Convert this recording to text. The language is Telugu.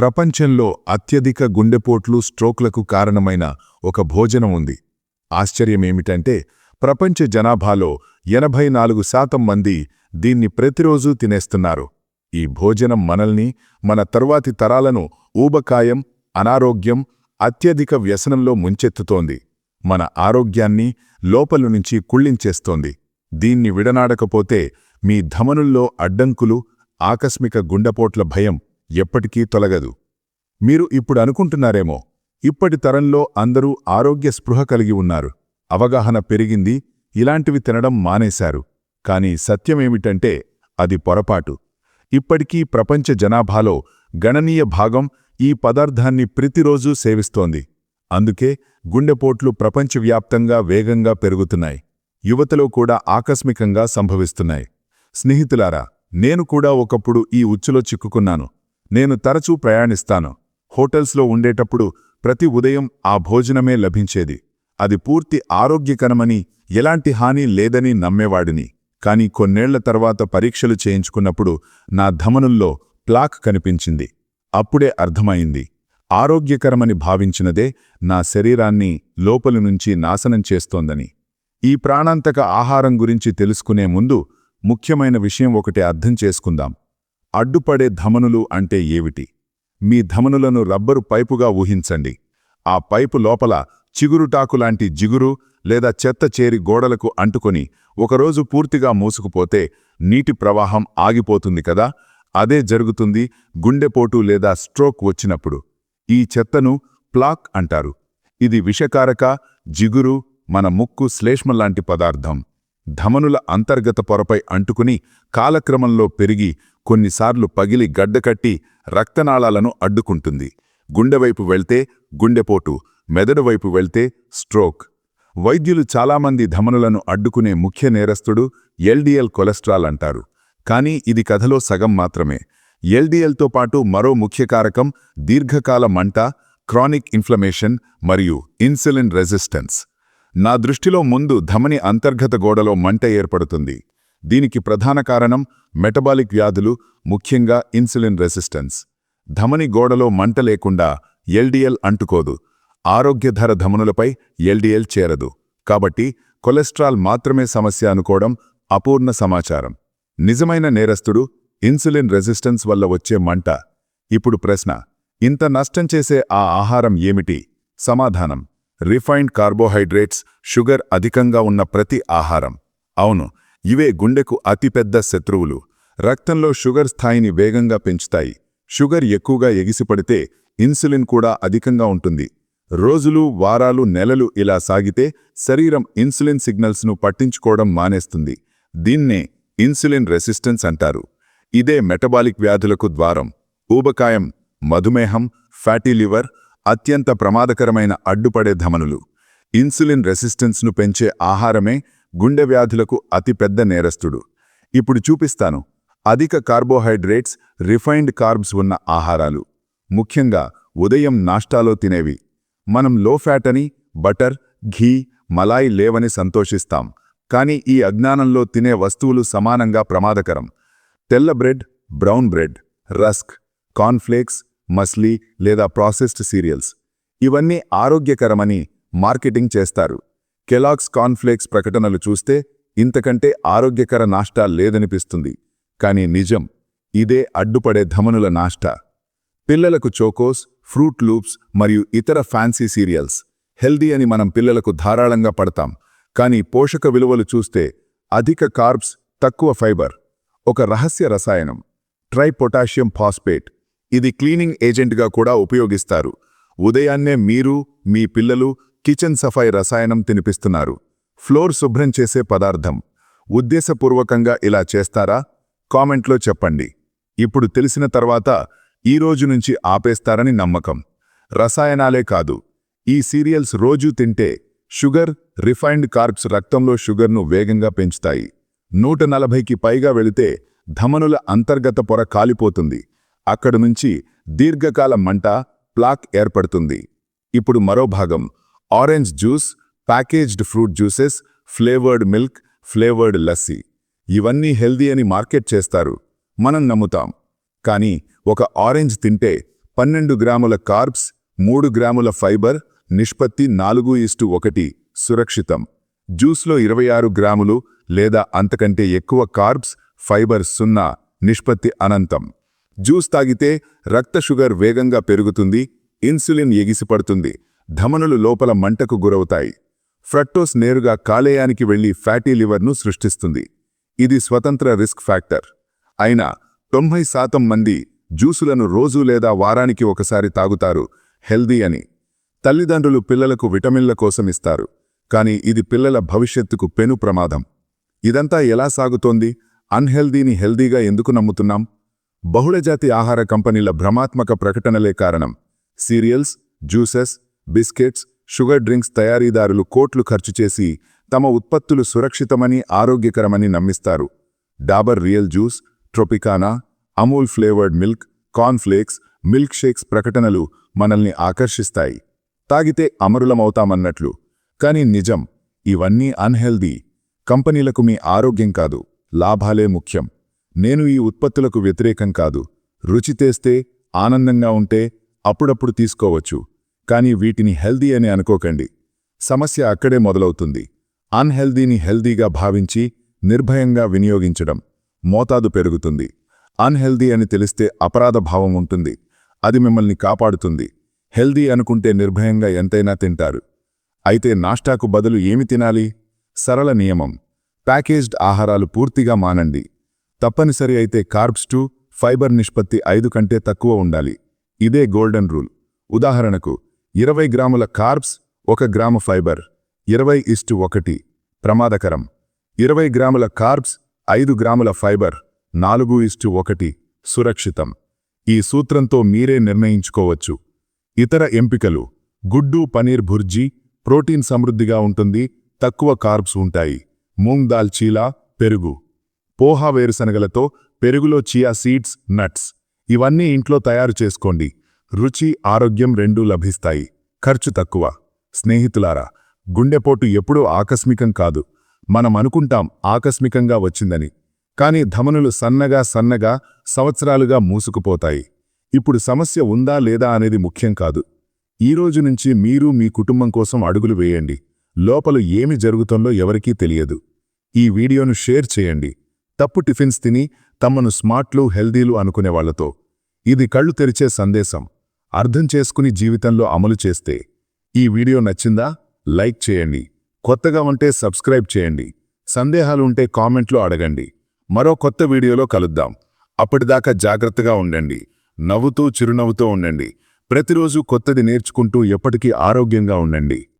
ప్రపంచంలో అత్యధిక గుండెపోట్లు స్ట్రోక్లకు కారణమైన ఒక భోజనం ఉంది. ఆశ్చర్యమేమిటంటే ప్రపంచ జనాభాలో ఎనభై నాలుగు శాతం మంది దీన్ని ప్రతిరోజూ తినేస్తున్నారు. ఈ భోజనం మనల్ని మన తరువాతి తరాలను ఊబకాయం అనారోగ్యం అత్యధిక వ్యసనంలో ముంచెత్తుతోంది. మన ఆరోగ్యాన్ని లోపలునుంచి కుళ్ళించేస్తోంది. దీన్ని విడనాడకపోతే మీ ధమనుల్లో అడ్డంకులు ఆకస్మిక గుండెపోట్ల భయం ఎప్పటికీ తొలగదు. మీరు ఇప్పుడు అనుకుంటున్నారేమో ఇప్పటి తరంలో అందరూ ఆరోగ్య స్పృహ కలిగి ఉన్నారు. అవగాహన పెరిగింది ఇలాంటివి తినడం మానేశారు. కాని సత్యమేమిటంటే అది పొరపాటు. ఇప్పటికీ ప్రపంచ జనాభాలో గణనీయ భాగం ఈ పదార్థాన్ని ప్రతిరోజూ సేవిస్తోంది. అందుకే గుండెపోట్లు ప్రపంచవ్యాప్తంగా వేగంగా పెరుగుతున్నాయి. యువతలో కూడా ఆకస్మికంగా సంభవిస్తున్నాయి. స్నేహితులారా నేను కూడా ఒకప్పుడు ఈ ఉచ్చులో చిక్కుకున్నాను. నేను తరచూ ప్రయాణిస్తాను. హోటల్స్లో ఉండేటప్పుడు ప్రతి ఉదయం ఆ భోజనమే లభించేది. అది పూర్తి ఆరోగ్యకరమని ఎలాంటి హాని లేదని నమ్మేవాడిని. కాని కొన్నేళ్ళ తర్వాత పరీక్షలు చేయించుకున్నప్పుడు నా ధమనుల్లో ప్లాక్ కనిపించింది. అప్పుడే అర్థమైంది. ఆరోగ్యకరమని భావించినదే నా శరీరాన్ని లోపలి నుంచి నాశనం చేస్తోందని. ఈ ప్రాణాంతక ఆహారం గురించి తెలుసుకునే ముందు ముఖ్యమైన విషయం ఒకటి అర్థం చేసుకుందాం. అడ్డుపడే ధమనులు అంటే ఏమిటి? మీ ధమనులను రబ్బరు పైపుగా ఊహించండి. ఆ పైపు లోపల చిగురుటాకులాంటి జిగురు లేదా చెత్త చేరి గోడలకు అంటుకొని ఒకరోజు పూర్తిగా మూసుకుపోతే నీటి ప్రవాహం ఆగిపోతుంది కదా? అదే జరుగుతుంది గుండెపోటు లేదా స్ట్రోక్ వచ్చినప్పుడు. ఈ చెత్తను ప్లాక్ అంటారు. ఇది విషకారక జిగురు మన ముక్కు శ్లేష్మలాంటి పదార్థం. ధమనుల అంతర్గత పొరపై అంటుకుని కాలక్రమంలో పెరిగి కొన్నిసార్లు పగిలి గడ్డకట్టి రక్తనాళాలను అడ్డుకుంటుంది. గుండెవైపు వెళ్తే గుండెపోటు మెదడువైపు వెళ్తే స్ట్రోక్. వైద్యులు చాలామంది ధమనులను అడ్డుకునే ముఖ్య నేరస్తుడు ఎల్డిఎల్ కొలెస్ట్రాల్ అంటారు. కానీ ఇది కథలో సగం మాత్రమే. ఎల్డిఎల్తో పాటు మరో ముఖ్య కారకం దీర్ఘకాల మంట క్రానిక్ ఇన్ఫ్లమేషన్ మరియు ఇన్సులిన్ రెసిస్టెన్స్. నా దృష్టిలో ముందు ధమని అంతర్గత గోడలో మంట ఏర్పడుతుంది. దీనికి ప్రధాన కారణం మెటబాలిక్ వ్యాధులు ముఖ్యంగా ఇన్సులిన్ రెసిస్టెన్స్. ధమని గోడలో మంట లేకుండా ఎల్డిఎల్ అంటుకోదు. ఆరోగ్యధర ధమనులపై ఎల్డిఎల్ చేరదు. కాబట్టి కొలెస్ట్రాల్ మాత్రమే సమస్య అనుకోవడం అపూర్ణ సమాచారం. నిజమైన నేరస్తుడు ఇన్సులిన్ రెసిస్టెన్స్ వల్ల వచ్చే మంట. ఇప్పుడు ప్రశ్న ఇంత నష్టం చేసే ఆ ఆహారం ఏమిటి? సమాధానం రిఫైన్డ్ కార్బోహైడ్రేట్స్ షుగర్ అధికంగా ఉన్న ప్రతి ఆహారం. అవును ఇవే గుండెకు అతిపెద్ద శత్రువులు. రక్తంలో షుగర్ స్థాయిని వేగంగా పెంచుతాయి. షుగర్ ఎక్కువగా ఎగిసిపడితే ఇన్సులిన్ కూడా అధికంగా ఉంటుంది. రోజులు వారాలు నెలలు ఇలా సాగితే శరీరం ఇన్సులిన్ సిగ్నల్స్ను పట్టించుకోవడం మానేస్తుంది. దీన్నే ఇన్సులిన్ రెసిస్టెన్స్ అంటారు. ఇదే మెటబాలిక్ వ్యాధులకు ద్వారం. ఊబకాయం మధుమేహం ఫ్యాటీ లివర్ అత్యంత ప్రమాదకరమైన అడ్డుపడే ధమనులు. ఇన్సులిన్ రెసిస్టెన్స్ను పెంచే ఆహారమే గుండె వ్యాధులకు అతిపెద్ద నేరస్తుడు. ఇప్పుడు చూపిస్తాను. అధిక కార్బోహైడ్రేట్స్ రిఫైన్డ్ కార్బ్స్ ఉన్న ఆహారాలు. ముఖ్యంగా ఉదయం నాష్టాలో తినేవి. మనం లో ఫ్యాట్ అని బటర్ ఘీ మలాయి లేవని సంతోషిస్తాం. కానీ ఈ అజ్ఞానంలో తినే వస్తువులు సమానంగా ప్రమాదకరం. తెల్ల bread brown bread rusk cornflakes muesli లేదా ప్రాసెస్డ్ సీరియల్స్. ఇవన్నీ ఆరోగ్యకరమని మార్కెటింగ్ చేస్తారు. కెలాగ్స్ కాన్ఫ్లేక్స్ ప్రకటనలు చూస్తే ఇంతకంటే ఆరోగ్యకర నాష్టా లేదనిపిస్తుంది. కానీ నిజం ఇదే అడ్డుపడే ధమనుల నాష్టా. పిల్లలకు చోకోస్ ఫ్రూట్ లూప్స్ మరియు ఇతర ఫ్యాన్సీ సీరియల్స్ హెల్దీ అని మనం పిల్లలకు ధారాళంగా పడతాం. కానీ పోషక విలువలు చూస్తే అధిక కార్బ్స్ తక్కువ ఫైబర్. ఒక రహస్య రసాయనం ట్రైపొటాషియం ఫాస్ఫేట్ ఇది క్లీనింగ్ ఏజెంట్గా కూడా ఉపయోగిస్తారు. ఉదయాన్నే మీరు మీ పిల్లలు కిచెన్ సఫాయి రసాయనం తినిపిస్తున్నారు. ఫ్లోర్ శుభ్రం చేసే పదార్థం. ఉద్దేశపూర్వకంగా ఇలా చేస్తారా? కామెంట్లో చెప్పండి. ఇప్పుడు తెలిసిన తర్వాత ఈ రోజు నుంచి ఆపేస్తారని నమ్మకం. రసాయనాలే కాదు. ఈ సీరియల్స్ రోజూ తింటే షుగర్ రిఫైన్డ్ కార్బ్స్ రక్తంలో షుగర్ను వేగంగా పెంచుతాయి. నూట నలభైకి పైగా వెళితే ధమనుల అంతర్గత పొర కాలిపోతుంది. అక్కడి నుంచి దీర్ఘకాల మంట ప్లాక్ ఏర్పడుతుంది. ఇప్పుడు మరో భాగం. Orange juice packaged fruit juices flavoured milk flavoured lassi. ఇవన్నీ హెల్దీ అని మార్కెట్ చేస్తారు. మనం నమ్ముతాం. కానీ ఒక ఆరెంజ్ తింటే పన్నెండు గ్రాముల కార్బ్స్ మూడు గ్రాముల ఫైబర్ నిష్పత్తి నాలుగు ఇస్టు ఒకటి సురక్షితం. జ్యూస్లో ఇరవై ఆరు గ్రాములు లేదా అంతకంటే ఎక్కువ కార్బ్స్ ఫైబర్ సున్నా నిష్పత్తి అనంతం. జ్యూస్ తాగితే రక్త షుగర్ వేగంగా పెరుగుతుంది ఇన్సులిన్ ఎగిసిపడుతుంది ధమనులు లోపల మంటకు గురవుతాయి. ఫ్రక్టోస్ నేరుగా కాలేయానికి వెళ్ళి ఫ్యాటీ లివర్ను సృష్టిస్తుంది. ఇది స్వతంత్ర రిస్క్ ఫ్యాక్టర్. అయినా తొంభై శాతం మంది జ్యూసులను రోజు లేదా వారానికి ఒకసారి తాగుతారు. హెల్దీ అని. తల్లిదండ్రులు పిల్లలకు విటమిన్ల కోసం ఇస్తారు. కానీ ఇది పిల్లల భవిష్యత్తుకు పెను ప్రమాదం. ఇదంతా ఎలా సాగుతోంది? అన్హెల్దీని హెల్దీగా ఎందుకు నమ్ముతున్నాం? బహుళజాతి ఆహార కంపెనీల భ్రమాత్మక ప్రకటనలే కారణం. Cereals juices biscuits sugar drinks తయారీదారులు కోట్లు ఖర్చు చేసి తమ ఉత్పత్తులు సురక్షితమని ఆరోగ్యకరమని నమ్మిస్తారు. Dabur Real juice Tropicana Amul flavoured milk cornflakes milk shakes ప్రకటనలు మనల్ని ఆకర్షిస్తాయి. తాగితే అమరులమవుతామన్నట్లు. కానీ నిజం ఇవన్నీ అన్హెల్దీ. కంపెనీలకు మీ ఆరోగ్యం కాదు లాభాలే ముఖ్యం. నేను ఈ ఉత్పత్తులకు వ్యతిరేకం కాదు. రుచి తెస్తే ఆనందంగా ఉంటే అప్పుడప్పుడు తీసుకోవచ్చు. కానీ వీటిని హెల్దీ అని అనుకోకండి. సమస్య అక్కడే మొదలవుతుంది. అన్హెల్దీని హెల్దీగా భావించి నిర్భయంగా వినియోగించడం మోతాదు పెరుగుతుంది. అన్హెల్దీ అని తెలిస్తే అపరాధ భావం ఉంటుంది. అది మిమ్మల్ని కాపాడుతుంది. హెల్దీ అనుకుంటే నిర్భయంగా ఎంతైనా తింటారు. అయితే నాష్టాకు బదులు ఏమి తినాలి? సరళ నియమం. ప్యాకేజ్డ్ ఆహారాలు పూర్తిగా మానండి. తప్పనిసరి అయితే కార్బ్స్ టు ఫైబర్ నిష్పత్తి ఐదు కంటే తక్కువ ఉండాలి. ఇదే గోల్డెన్ రూల్. ఉదాహరణకు ఇరవై గ్రాముల కార్బ్స్ ఒక గ్రాము ఫైబర్. ఇరవై ఇస్టు ఒకటి. ప్రమాదకరం. ఇరవై గ్రాముల కార్బ్స్ ఐదు గ్రాముల ఫైబర్ నాలుగు ఇస్టు ఒకటి. సురక్షితం. ఈ సూత్రంతో మీరే నిర్ణయించుకోవచ్చు. ఇతర ఎంపికలు. గుడ్డు పనీర్ భుర్జీ ప్రోటీన్ సమృద్ధిగా ఉంటుంది తక్కువ కార్బ్స్ ఉంటాయి. మూంగ్ దాల్ చీలా పెరుగు. పోహా వేరుశనగలతో పెరుగులో చియా సీడ్స్ నట్స్. ఇవన్నీ ఇంట్లో తయారు చేసుకోండి. రుచి ఆరోగ్యం రెండూ లభిస్తాయి. ఖర్చు తక్కువ. స్నేహితులారా గుండెపోటు ఎప్పుడూ ఆకస్మికం కాదు. మనం అనుకుంటాం ఆకస్మికంగా వచ్చిందని. కాని ధమనులు సన్నగా సన్నగా సంవత్సరాలుగా మూసుకుపోతాయి. ఇప్పుడు సమస్య ఉందా లేదా అనేది ముఖ్యం కాదు. ఈ నుంచి మీరు మీ కుటుంబం కోసం అడుగులు వేయండి. లోపల ఏమి జరుగుతుందో ఎవరికీ తెలియదు. ఈ వీడియోను షేర్ చేయండి. తప్పు టిఫిన్స్ తిని తమను స్మార్ట్లు హెల్దీలు అనుకునేవాళ్ళతో. ఇది కళ్ళు తెరిచే సందేశం. అర్థం చేసుకుని జీవితంలో అమలు చేస్తే ఈ వీడియో నచ్చిందా? లైక్ చేయండి. కొత్తగా ఉంటే సబ్స్క్రైబ్ చేయండి. సందేహాలు ఉంటే కామెంట్లో అడగండి. మరో కొత్త వీడియోలో కలుద్దాం. అప్పటిదాకా జాగ్రత్తగా ఉండండి. నవ్వుతూ చిరునవ్వుతూ ఉండండి. ప్రతిరోజు కొత్తది నేర్చుకుంటూ ఎప్పటికీ ఆరోగ్యంగా ఉండండి.